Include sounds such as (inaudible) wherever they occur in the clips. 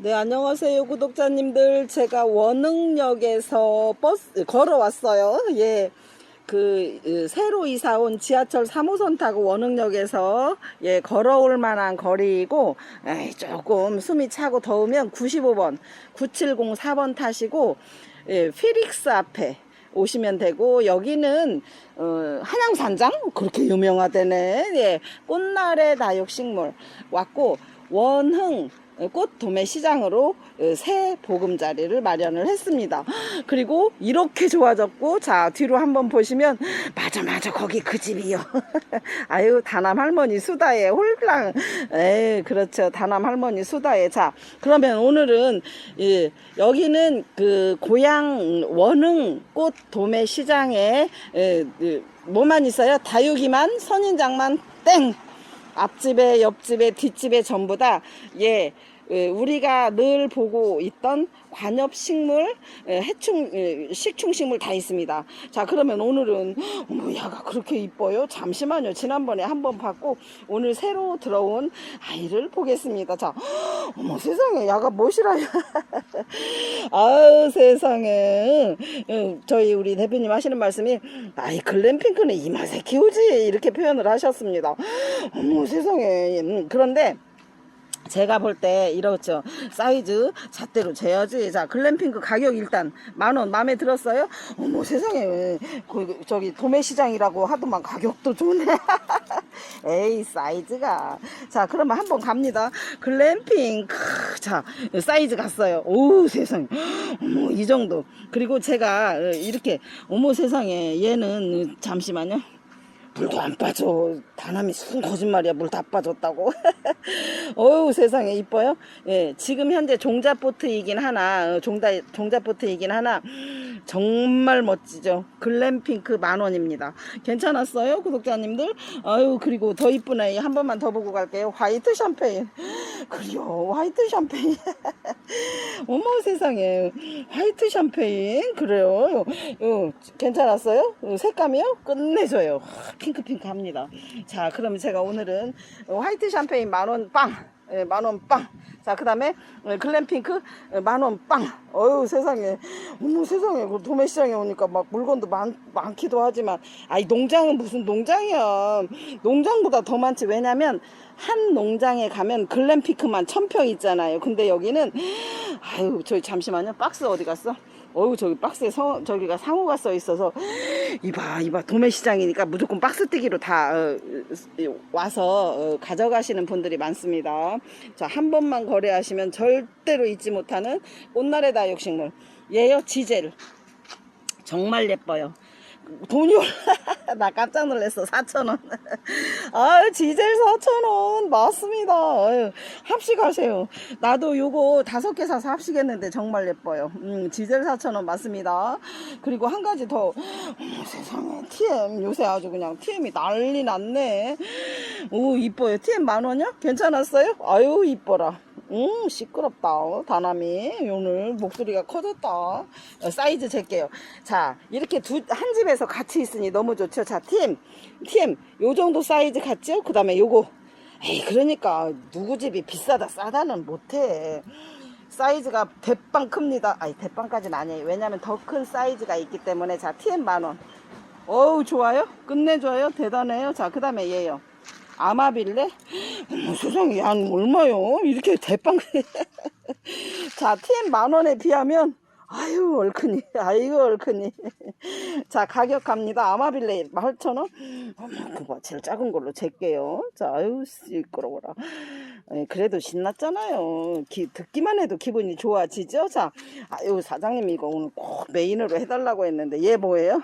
네, 안녕하세요, 구독자님들. 제가 원흥역에서 버스, 걸어왔어요. 예. 그, 으, 새로 이사 온 지하철 3호선 타고 원흥역에서, 예, 걸어올 만한 거리이고, 에이, 조금 숨이 차고 더우면 95번, 9704번 타시고, 예, 피릭스 앞에 오시면 되고, 여기는, 어, 한양산장? 그렇게 유명하대네. 예, 꽃날의 다육식물 왔고, 원흥, 꽃 도매 시장으로 어, 새 보금자리를 마련을 했습니다. 그리고 이렇게 좋아졌고 자 뒤로 한번 보시면 맞아 맞아 거기 그 집이요. (laughs) 아유 다남 할머니 수다에 홀랑 에 그렇죠 다남 할머니 수다에 자 그러면 오늘은 예, 여기는 그 고향 원흥 꽃 도매 시장에 에, 예, 뭐만 있어요 다육이만 선인장만 땡 앞집에 옆집에 뒷집에 전부 다 예. 예, 우리가 늘 보고 있던 관엽식물, 예, 해충, 예, 식충식물 다 있습니다. 자, 그러면 오늘은, 어머, 야가 그렇게 이뻐요? 잠시만요. 지난번에 한 번 봤고, 오늘 새로 들어온 아이를 보겠습니다. 자, 어머, 세상에, 야가 멋이라요. (laughs) 아유, 세상에. 예, 저희 우리 대표님 하시는 말씀이, 아이, 글램핑크는 이 맛에 키우지. 이렇게 표현을 하셨습니다. 어머, 세상에. 음, 그런데, 제가 볼 때 이렇죠. 사이즈 잣대로 재야지. 자 글램핑크 가격 일단 만원 마음에 들었어요? 어머 세상에. 그 저기 도매시장이라고 하더만 가격도 좋네. (laughs) 에이 사이즈가. 자 그러면 한번 갑니다. 글램핑크. 자 사이즈 갔어요. 오 세상에. 어머 이 정도. 그리고 제가 이렇게 어머 세상에. 얘는 잠시만요 물도 안 빠져. 다남이 순 거짓말이야. 물 다 빠졌다고. (laughs) 어우, 세상에 이뻐요? 예, 지금 현재 종자보트이긴 하나, 어, 종자, 종자보트이긴 하나, 정말 멋지죠. 글램핑크 만 원입니다. 괜찮았어요? 구독자님들? 아유, 그리고 더 아이 한 번만 더 보고 갈게요. 화이트 샴페인. 그래요, 화이트 샴페인. (laughs) (laughs) 어머 세상에. 화이트 샴페인. 그래요. 어, 괜찮았어요? 어, 색감이요? 끝내줘요. 핑크핑크 합니다. 자, 그러면 제가 오늘은 화이트 샴페인 만원 빵. 예, 만원 빵. 자, 그 다음에 글램핑크 만원 빵. 어유 세상에. 어머, 세상에. 그 도매시장에 오니까 막 물건도 많, 많기도 하지만, 아이, 농장은 무슨 농장이야. 농장보다 더 많지. 왜냐면, 한 농장에 가면 글램핑크만 천 평 있잖아요. 근데 여기는, 아유, 저기 잠시만요. 박스 어디 갔어? 어유 저기 박스에 서, 저기가 상호가 써 있어서 이봐 이봐 도매시장이니까 무조건 박스 떼기로 다 어, 와서 어, 가져가시는 분들이 많습니다. 자한 번만 거래하시면 절대로 잊지 못하는 꽃날의 다육식물 얘요 지젤 정말 예뻐요. 돈이 올라 (laughs) 나 깜짝 놀랐어. 4천원. (laughs) 아유 지젤 4천원. 맞습니다. 아유, 합식하세요. 나도 요거 다섯 개 사서 합식했는데 정말 예뻐요. 음, 지젤 4천원 맞습니다. 그리고 한 가지 더. 어머 세상에. TM 요새 아주 그냥 TM이 난리 났네. 오 이뻐요. TM 만 원이야? 괜찮았어요? 아유 이뻐라 음 시끄럽다 어, 다남이. 오늘 목소리가 커졌다. 어, 사이즈 잴게요. 자 이렇게 두 한 집에서 같이 있으니 너무 좋죠? 자팀팀. 요 정도 사이즈 같죠? 그 다음에 요거. 에이 그러니까 누구 집이 비싸다 싸다는 못해. 사이즈가 대빵 큽니다. 아니 대빵까지는 아니에요. 왜냐면 더 큰 사이즈가 있기 때문에. 자 TM 만원. 어우 좋아요? 끝내줘요? 대단해요? 자 그 다음에 얘요 아마빌레? 어머 세상에 양 얼마요? 이렇게 대빵 (laughs) 자 TM 만원에 비하면 아유 얼큰이. (laughs) 아이고 얼큰이. (laughs) 자 가격 갑니다. 아마빌레 8천원? 어머 그거 제일 작은 걸로 잴게요. 자 아유 시끄러워라. 에, 그래도 신났잖아요. 기, 듣기만 해도 기분이 좋아지죠? 자 아유 사장님 이거 오늘 꼭 메인으로 해달라고 했는데 얘 뭐예요?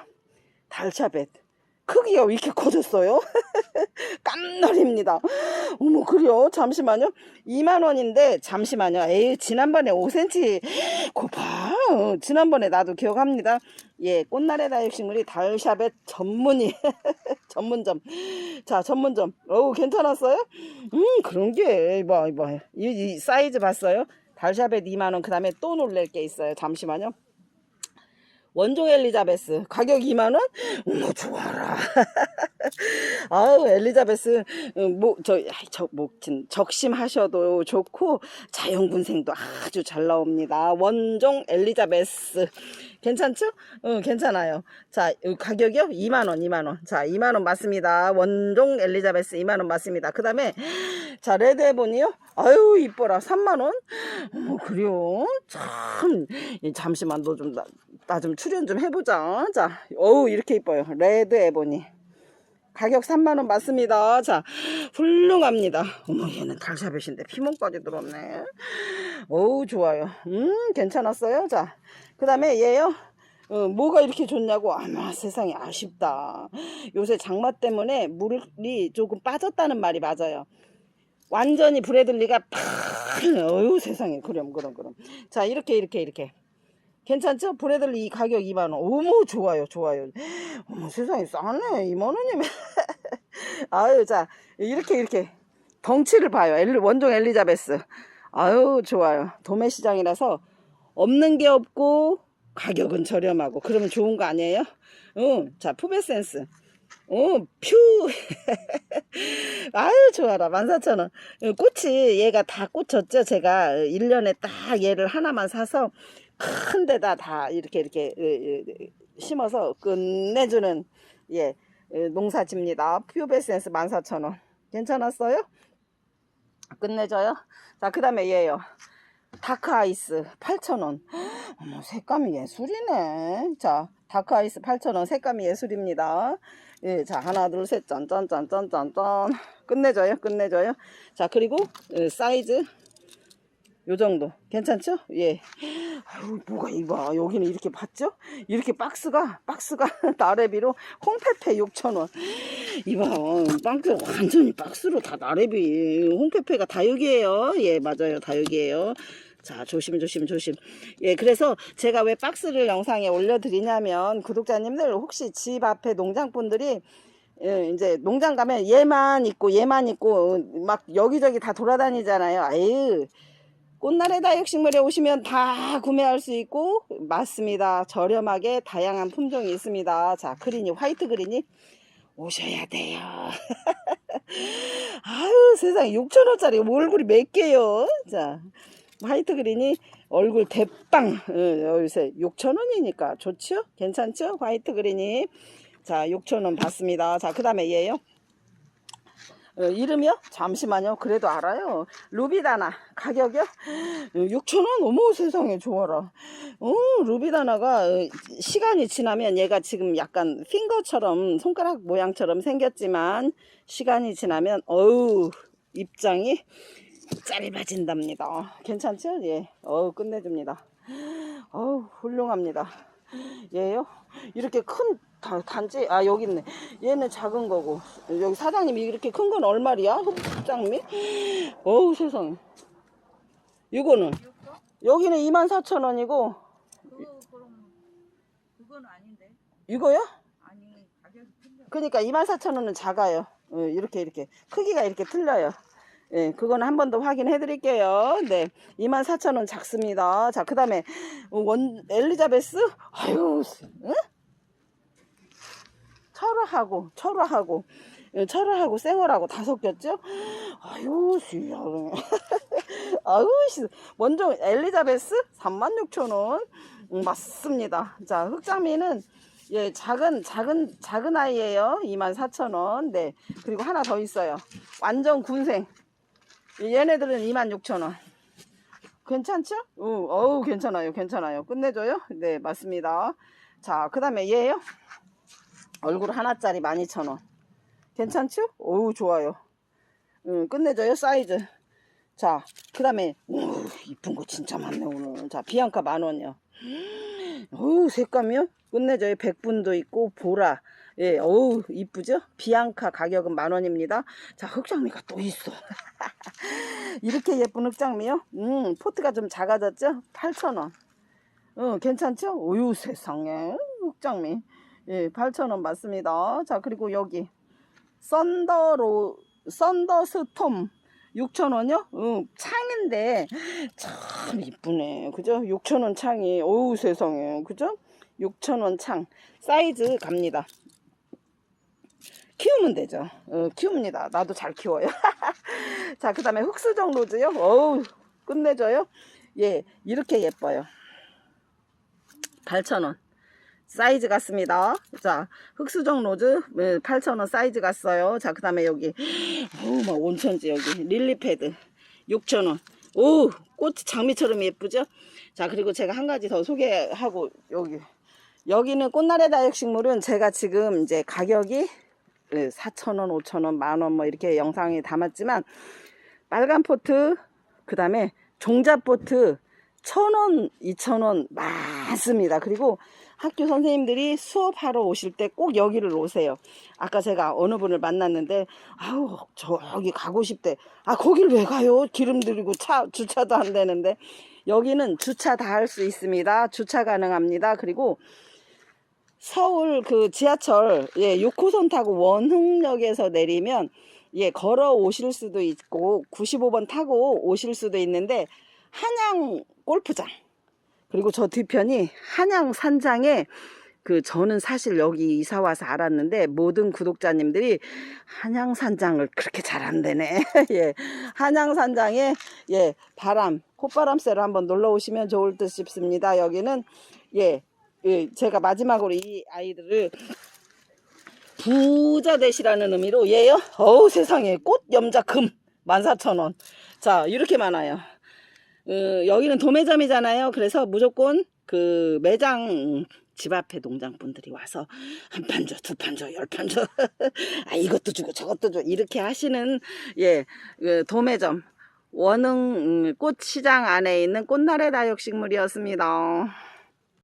달차벳 크기가 왜 이렇게 커졌어요? (laughs) 깜놀입니다. 어머, 그래요? 잠시만요. 2만원인데, 잠시만요. 에이, 지난번에 5cm, 고파. 어, 지난번에 나도 기억합니다. 예, 꽃날의 다육식물이 달샵의 전문이, (laughs) 전문점. 자, 전문점. 어우, 괜찮았어요? 음, 그런 게, 이봐, 이봐. 이, 이 사이즈 봤어요? 달샵에 2만원, 그 다음에 또 놀랄 게 있어요. 잠시만요. 원종 엘리자베스. 가격 2만원? 어머 좋아라. (laughs) 아우 엘리자베스 뭐저저뭐 적심하셔도 좋고 자연군생도 아주 잘 나옵니다. 원종 엘리자베스 괜찮죠? 응 괜찮아요. 자이 가격이요? 2만원 2만원. 자 2만원 맞습니다. 원종 엘리자베스 2만원 맞습니다. 그 다음에 자 레드에본이요? 아유 이뻐라. 3만원? 어머 그래요? 참. 이, 잠시만 너 좀 나 좀 출연 좀 해보자. 자 어우 이렇게 이뻐요. 레드 에보니 가격 3만원 맞습니다. 자 훌륭합니다. 어머 얘는 달샤벳인데 피멍까지 들었네. 어우 좋아요. 음 괜찮았어요? 자 그 다음에 얘요. 어, 뭐가 이렇게 좋냐고. 아마 세상에 아쉽다. 요새 장마 때문에 물이 조금 빠졌다는 말이 맞아요. 완전히 브래들리가 팍 어유 세상에. 그럼 그럼 그럼. 자 이렇게 이렇게 이렇게 괜찮죠? 브래들리 이 가격 2만원 어머 좋아요 좋아요 어머 세상에 싸네 2만원이면 (laughs) 아유 자 이렇게 이렇게 덩치를 봐요 엘리, 원종 엘리자베스 아유 좋아요 도매시장이라서 없는 게 없고 가격은 저렴하고 그러면 좋은 거 아니에요? 응, 자 푸베센스 어, 퓨. (laughs) 아유, 좋아라. 14,000원. 꽃이, 얘가 다 꽂혔죠? 제가 1년에 딱 얘를 하나만 사서 큰 데다 다 이렇게, 이렇게, 어, 어, 심어서 끝내주는, 예, 어, 농사집니다. 퓨베센스 14,000원. 괜찮았어요? 끝내줘요? 자, 그 다음에 얘요. 다크 아이스 8,000원. 어머, 색감이 예술이네. 자, 다크 아이스 8,000원. 색감이 예술입니다. 예, 자, 하나, 둘, 셋, 짠, 짠, 짠, 짠, 짠, 짠. 끝내줘요, 끝내줘요. 자, 그리고, 예, 사이즈. 요 정도. 괜찮죠? 예. 아유, 뭐가 이봐. 여기는 이렇게 봤죠? 이렇게 박스가, 박스가 (laughs) 나래비로 홍페페 6,000원. 이봐. 박스 완전히 박스로 다 나래비. 홍페페가 다 여기에요. 예, 맞아요. 다 여기에요. 자, 조심, 조심, 조심. 예, 그래서 제가 왜 박스를 영상에 올려드리냐면, 구독자님들 혹시 집 앞에 농장분들이 예, 이제 농장 가면 얘만 있고 얘만 있고 막 여기저기 다 돌아다니잖아요. 아유. 꽃날의 다육식물에 오시면 다 구매할 수 있고 맞습니다. 저렴하게 다양한 품종이 있습니다. 자, 그린이 화이트 그린이 오셔야 돼요. (laughs) 아유, 세상에 6천원짜리 얼굴이 몇 개요? 자, 화이트 그린이 얼굴 대빵 어, 요새 6천원이니까 좋죠? 괜찮죠? 화이트 그린이 자 6천원 받습니다 자그 다음에 얘요 어, 이름이요? 잠시만요 그래도 알아요 루비다나 가격이요? 6천원 어머 세상에 좋아라 어, 루비다나가 어, 시간이 지나면 얘가 지금 약간 핑거처럼 손가락 모양처럼 생겼지만 시간이 지나면 어우 입장이 짧아진답니다. 괜찮죠? 예. 어우, 끝내줍니다. 어우, 훌륭합니다. 얘요? 이렇게 큰 다- 단지, 아, 여기 있네. 얘는 작은 거고. 여기 사장님이 이렇게 큰 건 얼마리야? 흑장미? 어우, 세상에. 이거는? 여기는 24,000원이고, 그거 그럼 그건 아닌데 이거요? 아니 그러니까 24,000원은 작아요. 어, 이렇게, 이렇게. 크기가 이렇게 틀려요. 예, 그거는 한번 더 확인해 드릴게요. 네. 24,000원 작습니다. 자, 그 다음에, 원, 엘리자베스? 아유, 응? 철화하고, 철화하고, 예, 철화하고 생얼하고 다 섞였죠? 아유, 씨야. (laughs) 아유, 씨. 먼저 엘리자베스? 36,000원. 음, 맞습니다. 자, 흑장미는 예, 작은, 작은, 작은 아이예요 24,000원. 네. 그리고 하나 더 있어요. 완전 군생. 얘네들은 26,000원. 괜찮죠? 어, 어우, 괜찮아요. 괜찮아요. 끝내줘요? 네, 맞습니다. 자, 그 다음에 얘요? 얼굴 하나짜리 12,000원. 괜찮죠? 어우, 좋아요. 응, 끝내줘요? 사이즈. 자, 그 다음에, 오, 이쁜 거 진짜 많네, 오늘. 자, 비앙카 만원이요. 어우, 색감이요? 끝내줘요. 백분도 있고, 보라. 예, 어우, 이쁘죠? 비앙카 가격은 만원입니다. 자, 흑장미가 또 있어. (laughs) 이렇게 예쁜 흑장미요? 음, 포트가 좀 작아졌죠? 8,000원. 어, 괜찮죠? 오유 세상에. 흑장미. 예, 8,000원 맞습니다. 자, 그리고 여기. 썬더로, 썬더스톰. 6,000원이요? 응, 창인데 참 이쁘네. 그죠? 6,000원 창이. 어우 세상에. 그죠? 6,000원 창. 사이즈 갑니다. 키우면 되죠. 어, 키웁니다. 나도 잘 키워요. (laughs) 자, 그 다음에 흑수정 로즈요. 어우, 끝내줘요. 예, 이렇게 예뻐요. 8,000원. 사이즈 같습니다. 자, 흑수정 로즈 8,000원 사이즈 갔어요. 자, 그 다음에 여기, 어우, 막 온천지 여기. 릴리 패드 6,000원. 오, 꽃 장미처럼 예쁘죠? 자, 그리고 제가 한 가지 더 소개하고, 여기. 여기는 꽃나래 다육식물은 제가 지금 이제 가격이 4,000원, 5,000원, 만원 뭐 이렇게 영상에 담았지만 빨간 포트, 그 다음에 종자 포트 1,000원, 2,000원 많습니다. 그리고 학교 선생님들이 수업하러 오실 때 꼭 여기를 오세요. 아까 제가 어느 분을 만났는데 아우 저기 가고 싶대. 아 거길 왜 가요? 기름 들이고 차 주차도 안 되는데 여기는 주차 다 할 수 있습니다. 주차 가능합니다. 그리고 서울 그 지하철 예 6호선 타고 원흥역에서 내리면 예 걸어 오실 수도 있고 95번 타고 오실 수도 있는데 한양 골프장 그리고 저 뒤편이 한양 산장에 그 저는 사실 여기 이사 와서 알았는데 모든 구독자님들이 한양 산장을 그렇게 잘 안되네. (laughs) 예. 한양 산장에 예, 바람, 콧바람 쐬러 한번 놀러 오시면 좋을 듯 싶습니다. 여기는 예. 예, 제가 마지막으로 이 아이들을 부자 되시라는 의미로 예요. 어우 세상에 꽃 염자 금 14,000원. 자, 이렇게 많아요. 어, 여기는 도매점이잖아요. 그래서 무조건 그 매장 집 앞에 농장분들이 와서 한 판 줘, 두 판 줘, 열 판 줘. (laughs) 아, 이것도 주고 저것도 줘. 이렇게 하시는, 예, 그 도매점. 원흥 음, 꽃시장 안에 있는 꽃나래 다육식물이었습니다.